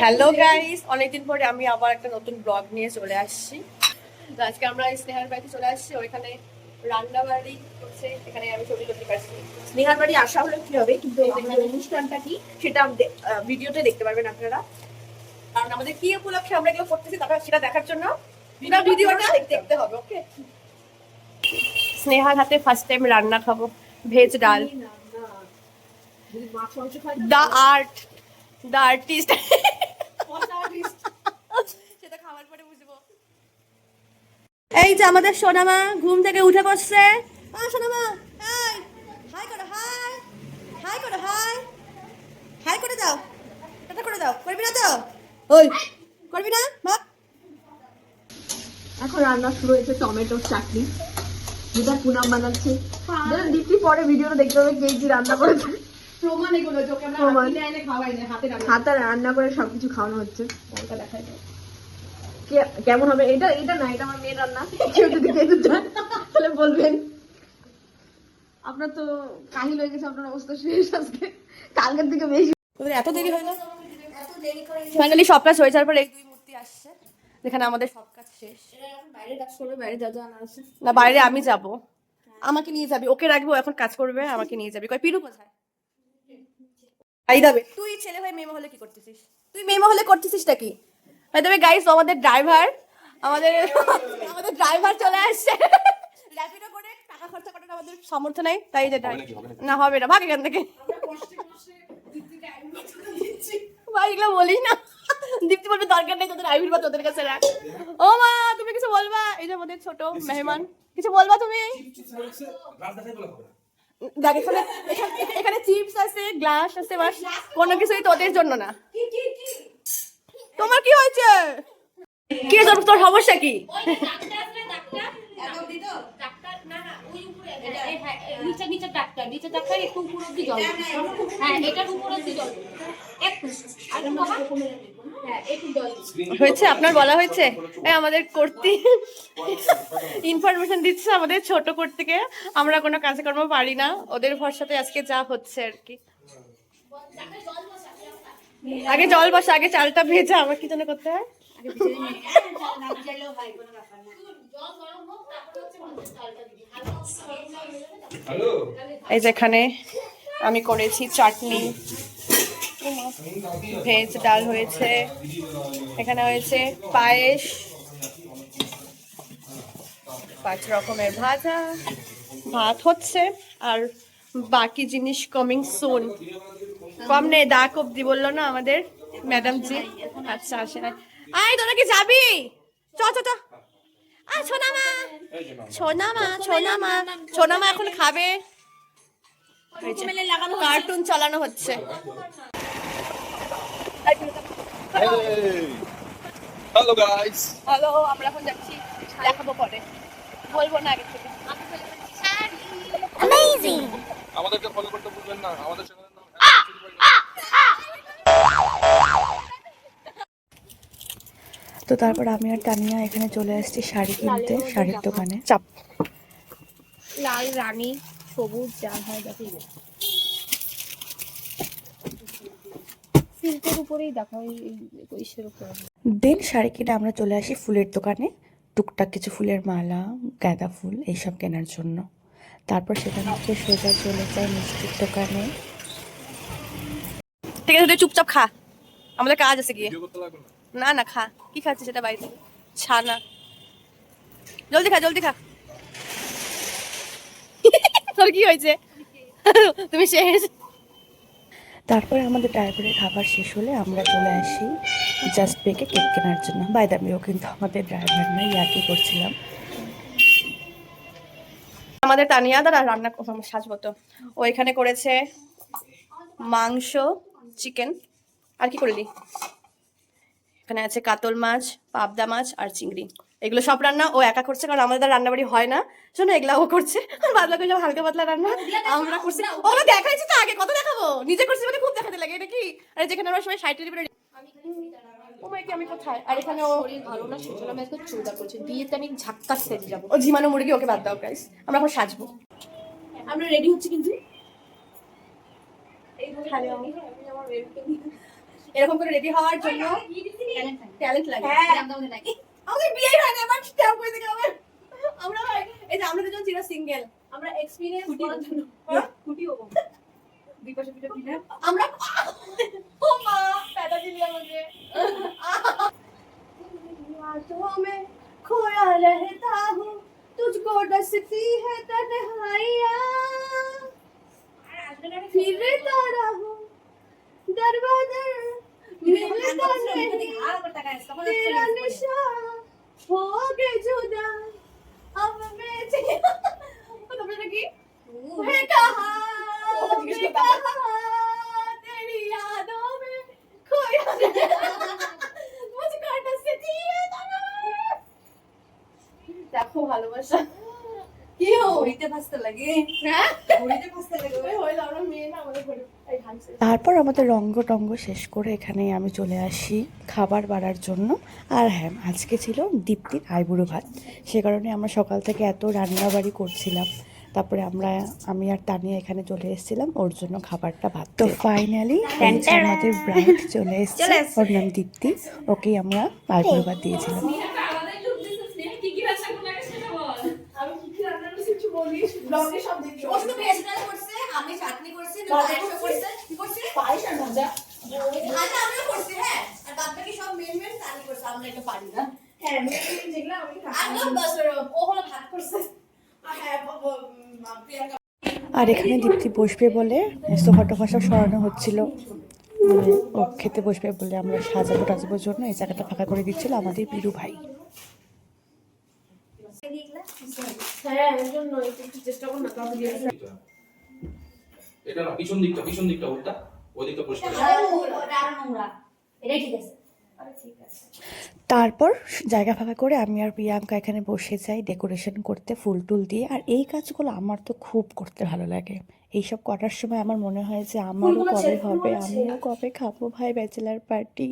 Hello guys অনেকদিন পরে আমি আবার একটা নতুন ব্লগ নিয়ে চলে আসছি। তো আজকে আমরা স্নেহার বাড়িতে চলে আসছি। ওইখানে রান্না বাড়ি করছে এখানে আমি ছবি করতে পারছি। স্নেহার বাড়ি আসা হলে কি হবে? কিন্তু অনুষ্ঠানটা কি সেটা ভিডিওতে দেখতে পারবেন আপনারা। কারণ আমাদের কি উপলক্ষে আমরা এগুলো করতেছি তারপর সেটা দেখার জন্য পুরো ভিডিওটা দেখতে হবে ওকে? স্নেহার হাতে ফার্স্ট টাইম রান্না খাব ভেজ ডাল। দ্য আর্ট দ্য আর্টিস্ট সেটা খাওয়ার পরে বুঝব এই যে আমাদের সোনামা ঘুম থেকে উঠে বসছে। সোনামা হাই হাই করো হাই হাই করো হাই হাই করে দাও এটা করে দাও করবি না তো? ওই করবি না ভাব এখন রান্না শুরু হয়েছে টমেটোর চাটনি। যেটা পুনাম বানাচ্ছে। দীপ্তি পরে ভিডিওটা দেখতে হবে কে কি রান্না করেছে। প্রমাণ এগুলো হাতে রান্না। করে সবকিছু খাওয়ানো হচ্ছে। দেখাই। কেমন হবে? এটা এটা না এটা আমার মেয়ের রান্না। কেউ যদি খেতে চান তাহলে বলবেন। আপনার তো কাহিল হয়ে গেছে আপনার অবস্থা শেষ আজকে। কালকের থেকে বেশি। তোদের এত দেরি হলো ফাইনালি সব কাজ হয়ে যাওয়ার পর এই দুই মূর্তি আসছে। যেখানে আমাদের সব কাজ শেষ। বাইরে কাজ করবে বাইরে যা যা আছে না বাইরে আমি যাব। আমাকে নিয়ে যাবি। ওকে রাখব এখন কাজ করবে আমাকে নিয়ে যাবি। কয় পিরু কোথায়? আই দাবে তুই ছেলে হয়ে মেয়ে মহলে কি করতেছিস? তুই মেয়ে মহলে করতেছিসটা কি? ভাই তবে গাইস আমাদের ড্রাইভার আমাদের আমাদের ড্রাইভার চলে আসছে। র্যাপিডো করে টাকা খরচা করার আমাদের সামর্থ্য নাই তাই যেটা না হবে না ভাগ এখান থেকে। ভাই এগুলো বলিস না। দীপ্তি বলবে দরকার নেই তোদের আইবির বা তোদের কাছে রাখ। ও মা তুমি কিছু বলবা? এই যে আমাদের ছোট মেহমান। কিছু বলবা তুমি? দেখ এখানে এখানে- এখানে চিপস আছে গ্লাস আছে বাস। কোনো কিছুই তোদের জন্য না। তোমার কি হয়েছে? কি তোর তোর সমস্যা কি? নিচে নিচে ডাক্তার। নিচে ডাক্তার একটু উপর অব্দি জল হ্যাঁ এটার উপর অব্দি জল একটু আর একটু বাবা। হ্যাঁ একটু জল হয়েছে আপনার বলা হয়েছে? আমাদের কর্তৃ ইনফরমেশন দিচ্ছে আমাদের ছোট কর্তৃকে। আমরা কোনো কাজকর্ম পারি না। ওদের ভরসাতে আজকে যা হচ্ছে আর কি। আগে জল বসা আগে চালটা ভেজা আমার কি জন্য করতে হয়? এই যেখানে আমি করেছি চাটনি। ভেজ ডাল হয়েছে। এখানে হয়েছে পায়েস। পাঁচ রকমের ভাজা। ভাত হচ্ছে আর বাকি জিনিস কামিং সুন কম নেই দাগ অব্দি বলল না আমাদের ম্যাডাম জি। আচ্ছা আসে না। আয় তোরা কি যাবি? চ চ চ। আয় সোনামা। সোনামা সোনামা। সোনামা এখন খাবে। কার্টুন চালানো হচ্ছে। হ্যালো গাইস হ্যালো আমরা এখন যাচ্ছি। দেখাবো পরে। বলব না আগে থেকে। আমাদেরকে ফলো করতে ভুলবেন না। আমাদের তো তারপর আমি আর তানিয়া এখানে চলে আসছি শাড়ি কিনতে শাড়ির দোকানে। চাপ। লাল রানী সবুজ যা হয় দেখো সিল্কের উপরেই দেখো ওই সেরকম দেন শাড়ি কিনে আমরা চলে আসি ফুলের দোকানে। টুকটাক কিছু ফুলের মালা গাঁদা ফুল এইসব কেনার জন্য। তারপর সেখান থেকে সোজা চলে যাই মিষ্টির দোকানে। ঠিক আছে চুপচাপ খা। আমাদের কাজ আছে গিয়ে। ভিডিও করতে লাগবে না না খা। কি খাচ্ছিস সেটা বাড়িতে? ছানা জলদি খা জলদি খা। তোর কি হয়েছে? তুমি শেষ? তারপরে আমাদের ড্রাইভারের খাবার শেষ হলে আমরা চলে আসি জাস্ট পেকে কেক কেনার জন্য। বাই দামিও কিন্তু আমাদের ড্রাইভার না ইয়ার্কি করছিলাম? আমাদের তানিয়া দ্বারা রান্না ও, সাজবো তো। ও এখানে করেছে মাংস চিকেন আর কি করে দিই? এখানে আছে কাতল মাছ পাবদা মাছ আর চিংড়ি। এগুলো সব রান্না ও একা করছে কারণ আমাদের রান্নাবাড়ি হয় না। শোনো এগুলা ও করছে। আর বাদ বাকি সব হালকা পাতলা রান্না। আমরা করছি। ওগুলো দেখাইছি তো আগে কত দেখাবো? নিজে করছি মানে খুব দেখাতে লাগে এটা কি? আর যেখানে আমরা সবাই সাইটের উপরে ও মাই কি আমি কোথায়? আর এখানে ও ভালো না সেজন্য আমি আজকে চুলদা করছি। বিয়েতে আমি ঝাক্কাস সেজে যাব। ও ঝিমানো মুরগি ওকে বাদ দাও গাইস আমরা এখন সাজবো। আমরা রেডি হচ্ছি কিন্তু? এরকম করে রেডি হওয়ার জন্য। ট্যালেন্ট লাগে হ্যাঁ, আমাদের লাগে। আমাদের বিয়ে হয় না আমার স্ট্যাম্প করে দিকে আমার আমরা হয় এই যে আমরা দুজন ছিল সিঙ্গেল আমরা এক্সপেরিয়েন্স করার জন্য কুটি হবো। দুই পাশে দুইটা pillar। আমরা ও মা पैदा दिली मुझे बातों में खोया रहता हूँ तुझको डसती है तन्हाइयाँ फिरता रहूं दर तेरा হচ্ছে निशान हो गए जुदा अब मैं तेरा मतलब এটা কি है कहा मैं कहा तेरी यादों में खोया मुझको डसती है तन्हाइयाँ দেখো ভালোবাসা কি হো ঘড়িতে ভাসতে লাগে। হ্যাঁ? ঘড়িতে ভাসতে লাগে। হইল আমরা মেয়ে না আমাদের ঘরে তারপর আমাদের রঙ্গ টঙ্গ শেষ করে এখানে আমি চলে আসি খাবার বাড়ার জন্য। আর হ্যাঁ আজকে ছিল দীপ্তির আইবুড়ো ভাত। সে কারণে আমরা সকাল থেকে এত রান্নাবাড়ি করছিলাম। তারপরে আমরা আমি আর তানিয়া এখানে চলে এসেছিলাম। ওর জন্য খাবারটা ভাত তো ফাইনালি আমাদের ব্রাইড চলে এসেছে। ওর নাম দীপ্তি। ওকেই আমরা আইবুড়ো ভাত দিয়েছিলাম আমি কি কি রান্না করেছি একটু বলিস ব্লগে সব দেখি ও শুধু ভেজ করছে, আমি চাটনি করছি, পায়েসও করছে। কি করছে? পায়েস আর মজা ভাজা আমিও করছি, হ্যাঁ। আর বাদ বাকি সব main main তানি করছে, আমরা এটা পারি না। হ্যাঁ মেয়ে যেগুলো আমি একদম বাস ও হলো ভাত করছে। হ্যাঁ, ব- ব- উম, প্রিয়াঙ্কা আর এখানে দীপ্তি বসবে বলে সোফা টোফা সব সরানো হচ্ছিল মানে ও খেতে বসবে বলে আমরা সাজাবো টাজাবোর জন্য এই জায়গাটা ফাঁকা করে দিচ্ছিল আমাদের বিরু ভাই এটা না পিছন দিকটা পিছন দিকটা উল্টা ওই দিকটা পরিষ্কার এটা ঠিক আছে। তারপর জায়গা ফাঁকা করে আমি আর প্রিয়াঙ্কা এখানে বসে যাই ডেকোরেশন করতে ফুল টুল দিয়ে। আর এই কাজগুলো আমার তো খুব করতে ভালো লাগে। এইসব করার সময় আমার মনে হয় যে আমারও কবে হবে? আমিও কবে খাব ভাই ব্যাচেলার পার্টি?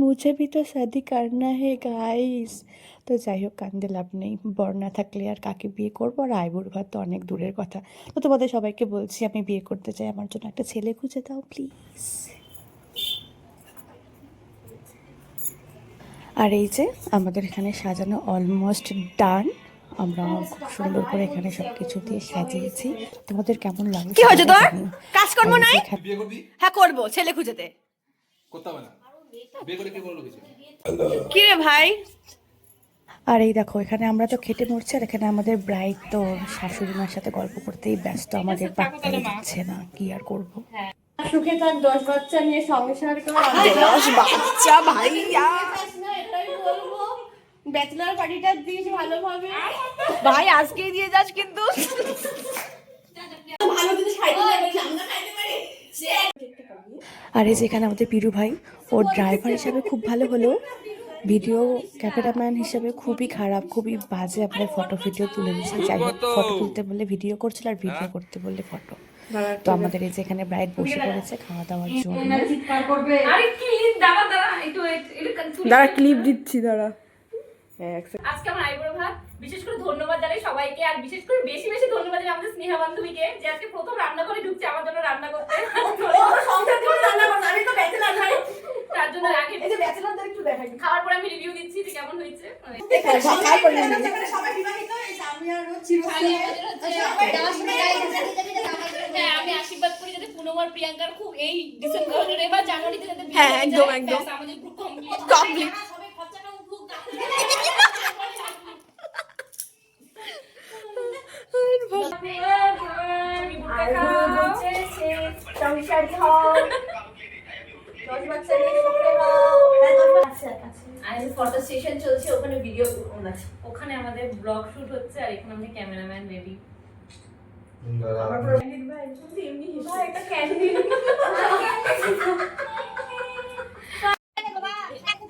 মুঝে ভি তো শাদি করনা হে গাইস তো যাই হোক কান্দে লাভ নেই। বর না থাকলে আর কাকে বিয়ে করব? আর আইবুড় ভাত তো অনেক দূরের কথা। তো তোমাদের সবাইকে বলছি আমি বিয়ে করতে চাই। আমার জন্য একটা ছেলে খুঁজে দাও প্লিজ আর এই যে আমাদের এখানে সাজানো অলমোস্ট ডান আমরা খুব সুন্দর করে এখানে সবকিছু দিয়ে সাজিয়েছি। তোমাদের কেমন লাগে কি হয়েছে তোর। কাজকর্ম আর এই যে নাই? এখানে- বিয়ে করবি? হ্যাঁ করব ছেলে খুঁজেতে। কি রে ভাই? আর এই দেখো এখানে আমরা তো খেটে মরছি আর এখানে আমাদের ব্রাইড তো শাশুড়ি মার সাথে গল্প করতেই ব্যস্ত। আমাদের পাত্তাই দিচ্ছে না কি আর করব? সুখে তার দশ বাচ্চা নিয়ে সংসার করে। দশ বাচ্চা ভাইয়া। ব্যাচেলার পার্টিটা দিস ভালোভাবে। ভাই আজকেই দিয়ে যাস কিন্তু। ভালো লাগবে, আমরা খাইতে পারি। সে আর এই যে আমাদের পিরু ভাই ও ড্রাইভার হিসাবে খুব ভালো হলেও ভিডিও ক্যামেরাম্যান হিসাবে খুবই খারাপ খুবই বাজে আপনার ফটো ভিডিও তুলে দিচ্ছে যাই হোক ফটো তুলতে বললে ভিডিও করছিল আর ভিডিও করতে বললে ফটো তো আমাদের এই যে এখানে ব্রাইড বসে পড়েছে খাওয়া দাওয়ার জন্য দাঁড়া ক্লিপ দিচ্ছি দাঁড়া। হ্যাঁ। আজকে আমার আইবুড়ো ভাত। বিশেষ করে ধন্যবাদ জানাই সবাইকে আর বিশেষ করে বেশি বেশি ধন্যবাদ জানাই আমাদের স্নেহা বান্ধবীকে যে আজকে প্রথম রান্না করে ঢুকছে আমার জন্য রান্না করতে। রান্না করছে আমি তো ব্যাচেলার ভাই তার জন্য আগে এই যে ব্যাচেলারদের একটু দেখাই। খাওয়ার পরে আমি রিভিউ দিচ্ছি যে কেমন হয়েছে। সবাই বিবাহিত আমি আর ও হ্যাঁ আমি আশীর্বাদ করি যাতে পুনম আর প্রিয়াঙ্কার খুব এই ডিসেম্বর বা জানুয়ারিতে যাতে হ্যাঁ, একদম, একদম। আমাদের গ্রুপ কমপ্লিট কমপ্লিট সবাই খরচাটা উঠুক, সংসার হও দশ বাচ্চা নিয়ে সুখে হও হ্যাঁ দশ বাচ্চা আর ফটো সেশন চলছে ওখানে ভিডিও ওখানে আমাদের ব্লগ শুট হচ্ছে আর এখানে আমাদের ক্যামেরাম্যান রেডি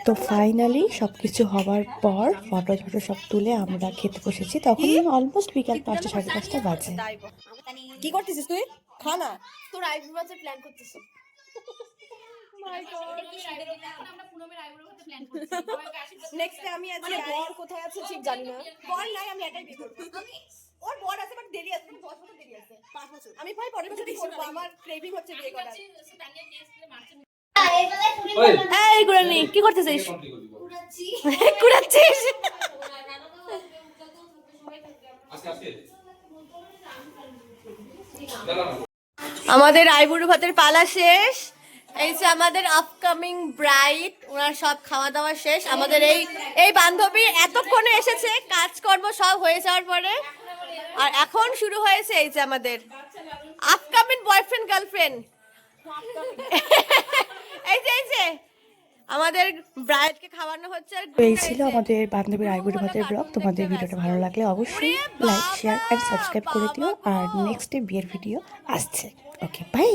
তো ফাইনালি সব কিছু হওয়ার পর ফটো ফটো সব তুলে আমরা খেতে বসেছি। তখন অলমোস্ট বিকাল পাঁচটা সাড়ে পাঁচটা বাজে। কি করতেছিস তুই? খা না। তোর আইব্রো প্ল্যান করতেছিস আমরা পুনমের করছি। নেক্সট আমি আজকে বর কোথায় আছে ঠিক জানি না। বর নাই আমি একাই বিয়ে করব। আমি ওর বর আছে বাট দেরি আছে বছর দেরি বছর। আমি ভাই পরের করব আমার ক্রেভিং হচ্ছে বিয়ে করার। এই গুরানি কি করতেছিস? কুড়াচ্ছিস আমাদের আইবুড়ো ভাতের পালা শেষ। এই যে আমাদের আপকামিং ব্রাইড ওনার সব খাওয়া দাওয়া শেষ। আমাদের এই এই বান্ধবী এতক্ষণে এসেছে, কাজকর্ম সব হয়ে যাওয়ার পরে। আর এখন শুরু হয়েছে এই যে আমাদের আপকামিং বয়ফ্রেন্ড গার্লফ্রেন্ড এই যে এই যে, আমাদের ব্রাইডকে খাওয়ানো হচ্ছে। এই ছিল আমাদের বান্ধবীর আইবুড়ি ভাতের ব্লগ তোমাদের ভিডিওটা ভালো লাগলে অবশ্যই লাইক শেয়ার অ্যান্ড সাবস্ক্রাইব করে দিও। আর নেক্সট ডে বিয়ের ভিডিও আসছে। Okay bye